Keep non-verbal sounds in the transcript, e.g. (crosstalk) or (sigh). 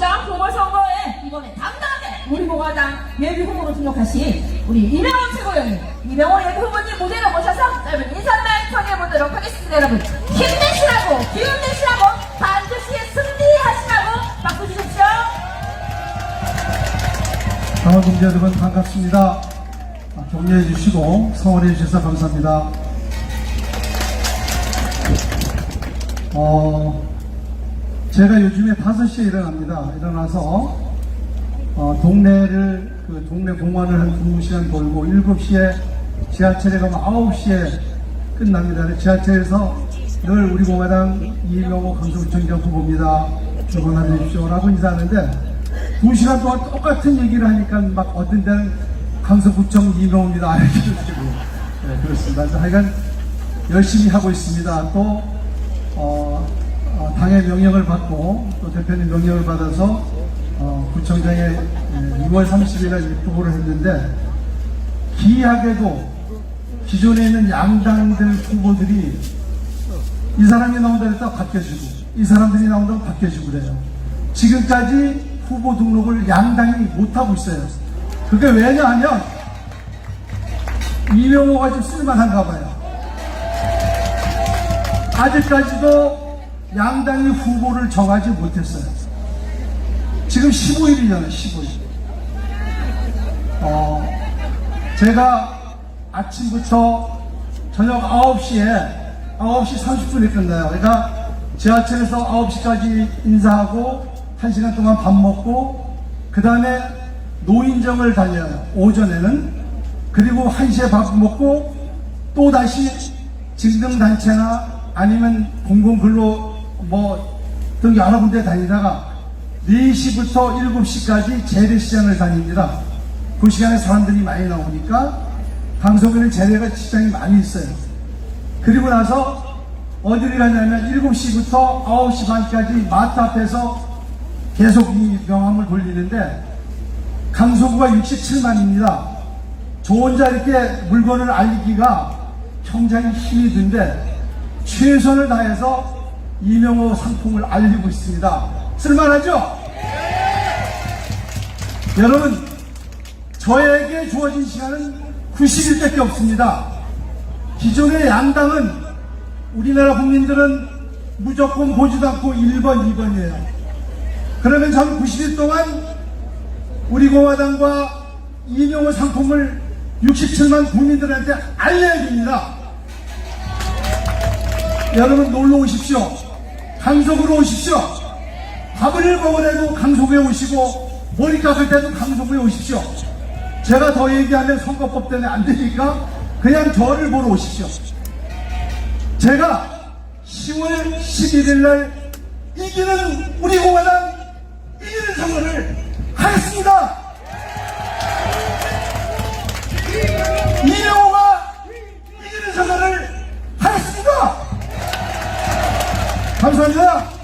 자, 보궐선거에 이번에 당당하게 우리 공화당 예비 후보로 등록하신 우리 이명원 최고위원님, 이명원 예비 후보님 무대로 모셔서 짧은 인사말 청해보도록 하겠습니다, 여러분. 힘내시라고, 기운 내시라고, 반드시 승리하시라고 박수 주십시오. 당원 동지 여러분 반갑습니다. 아, 격려해 주시고 성원해 주셔서 감사합니다. 어, 제가 요즘에 5시에 일어납니다. 일어나서 어, 동네를 그 동네 공원을 한 2시간 돌고 7시에 지하철에 가면 9시에 끝납니다. 지하철에서 늘 우리 공화당 이명호 강서구청장 후보입니다. 응원해 주십시오라고 인사하는데 2시간 동안 똑같은 얘기를 하니까 막 어떤 데는 강서구청 이명호입니다. (laughs) 네, 그렇습니다. 하여간 열심히 하고 있습니다. 또 어, 어, 당의 명령을 받고 또 대표님 명령을 받아서 어, 구청장에 예, 6월 30일에 입후보를 했는데 기이하게도 기존에 있는 양당들 후보들이 이 사람이 나온다 했다 바뀌어지고 이 사람들이 나온다고 바뀌어지고 그래요. 지금까지 후보 등록을 양당이 못하고 있어요. 그게 왜냐하면 이명호가 좀 쓸만한가 봐요. 아직까지도 양당이 후보를 정하지 못했어요. 지금 15일이잖아요, 15일. 어, 제가 아침부터 저녁 9시에 9시 30분에 끝나요. 그러니까 지하철에서 9시까지 인사하고 1시간 동안 밥 먹고 그 다음에 노인정을 달려요. 오전에는. 그리고 1시에 밥 먹고 또 다시 직능단체나 아니면 공공근로 뭐 등 여러 군데 다니다가 4시부터 7시까지 재래시장을 다닙니다. 그 시간에 사람들이 많이 나오니까 강서구에는 재래가 시장이 많이 있어요. 그리고 나서 어디를 가냐면 7시부터 9시 반까지 마트 앞에서 계속 이 명함을 돌리는데 강서구가 67만입니다. 저 혼자 이렇게 물건을 알리기가 굉장히 힘이 든데 최선을 다해서 이명호 상품을 알리고 있습니다. 쓸만하죠? 여러분, 저에게 주어진 시간은 90일밖에 없습니다. 기존의 양당은 우리나라 국민들은 무조건 보지도 않고 1번, 2번이에요. 그러면 저는 90일 동안 우리 공화당과 이명호 상품을 67만 국민들한테 알려야 됩니다. 여러분 놀러 오십시오. 강석으로 오십시오. 밥을 먹으려도 강석에 오시고 머리 깎을 때도 강석에 오십시오. 제가 더 얘기하면 선거법 때문에 안 되니까 그냥 저를 보러 오십시오. 제가 10월 11일 날 이기는 우리 공화당 감사합니다.